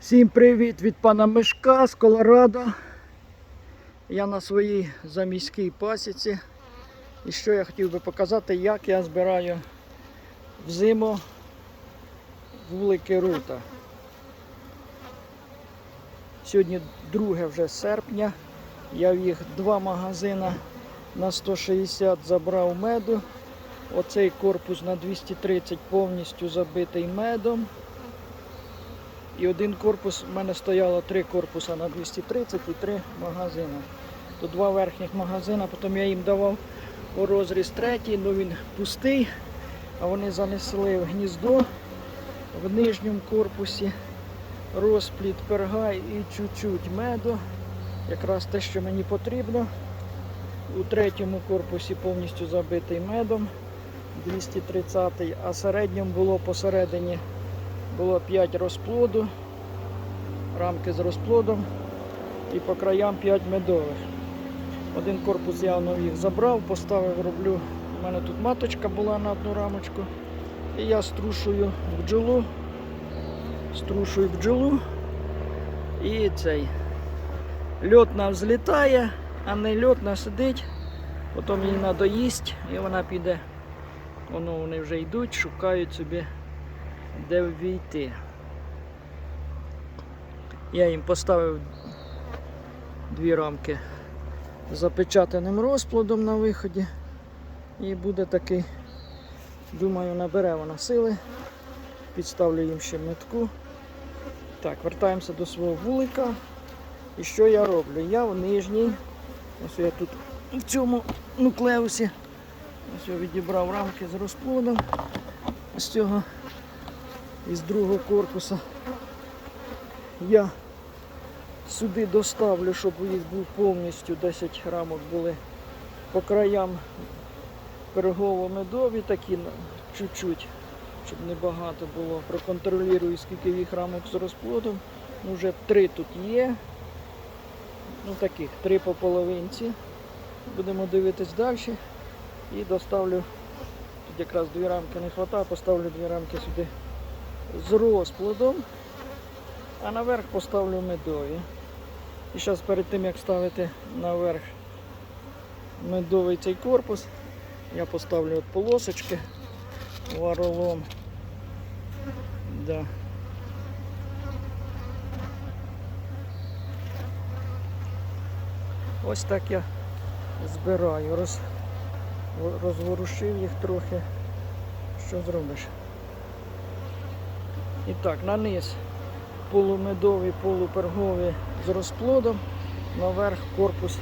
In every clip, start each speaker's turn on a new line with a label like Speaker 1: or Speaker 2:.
Speaker 1: Всім привіт від пана Мишка з Колорадо. Я на своїй заміській пасіці. І що я хотів би показати, як я збираю взиму вулики рута. Сьогодні 2 вже серпня. Я в їх два магазини на 160 забрав меду. Оцей корпус на 230 повністю забитий медом. І один корпус, в мене стояло три корпуса на 230 і три магазини. То два верхніх магазини, потім я їм давав у розріз третій, але він пустий, а вони занесли в гніздо в нижньому корпусі розпліт перга і чуть-чуть меду. Якраз те, що мені потрібно. У третьому корпусі повністю забитий медом 230 а середньому було посередині було 5 розплоду, рамки з розплодом і по краям 5 медових. Один корпус я їх забрав, поставив, роблю. У мене тут маточка була на одну рамочку. І я струшую бджолу, струшую бджолу і цей льотна взлітає, а не льотна сидить, потім їй надоїсть і вона піде. Воно вони вже йдуть, шукають собі де ввійти. Я їм поставив дві рамки запечатаним розплодом на виході. І буде такий, думаю, набере вона сили. Підставлю їм ще метку. Так, вертаємося до свого вулика. І що я роблю? Я в нижній, ось я тут в цьому нуклеусі, ось я відібрав рамки з розплодом. З цього із другого корпуса. Я сюди доставлю, щоб їх був повністю 10 рамок були по краям перегово-медові такі на- чуть-чуть, щоб не багато було. Проконтролюю, скільки їх рамок з розплодом. Ну, вже три тут є. Ну таких, три по половинці. Будемо дивитись далі. І доставлю, тут якраз дві рамки не вистачає, поставлю дві рамки сюди з розплодом, а наверх поставлю медові. І зараз перед тим як ставити наверх медовий цей корпус, я поставлю от полосочки варолом. Да. Ось так я збираю, роз, розворушив їх трохи. Що зробиш? І так, на низ полумедовий, полуперговий з розплодом, наверх корпус,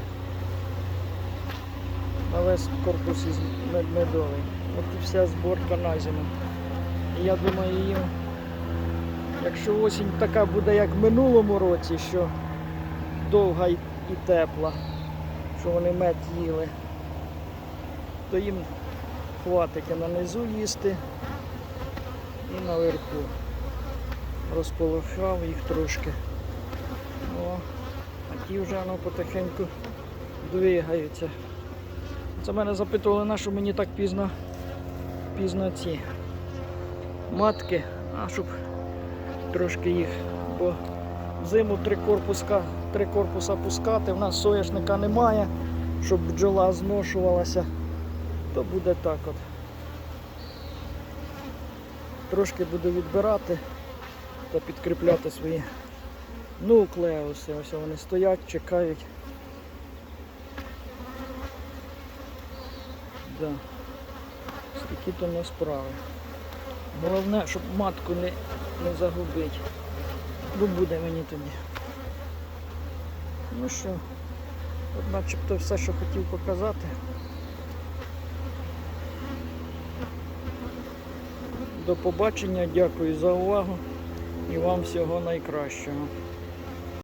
Speaker 1: на весь корпус із мед- медовий. От і вся зборка на зиму. І я думаю, їм, якщо осінь така буде, як в минулому році, що довга і і тепла, що вони мед їли, то їм хватить і на низу їсти і наверху розполохав їх трошки. О, а ті вже воно потихеньку двигаються. Це мене запитували, на що мені так пізно, пізно ці матки, а щоб трошки їх, бо зиму три корпуска, три корпуса пускати, в нас соняшника немає, щоб бджола зношувалася, то буде так от. Трошки буду відбирати та підкріпляти свої нуклеуси. Ось вони стоять, чекають. Да. Скільки то не справи. Головне, щоб матку не, не загубити. Бо буде мені тоді. Ну що, от начебто все, що хотів показати. До побачення, дякую за увагу і вам всього найкращого.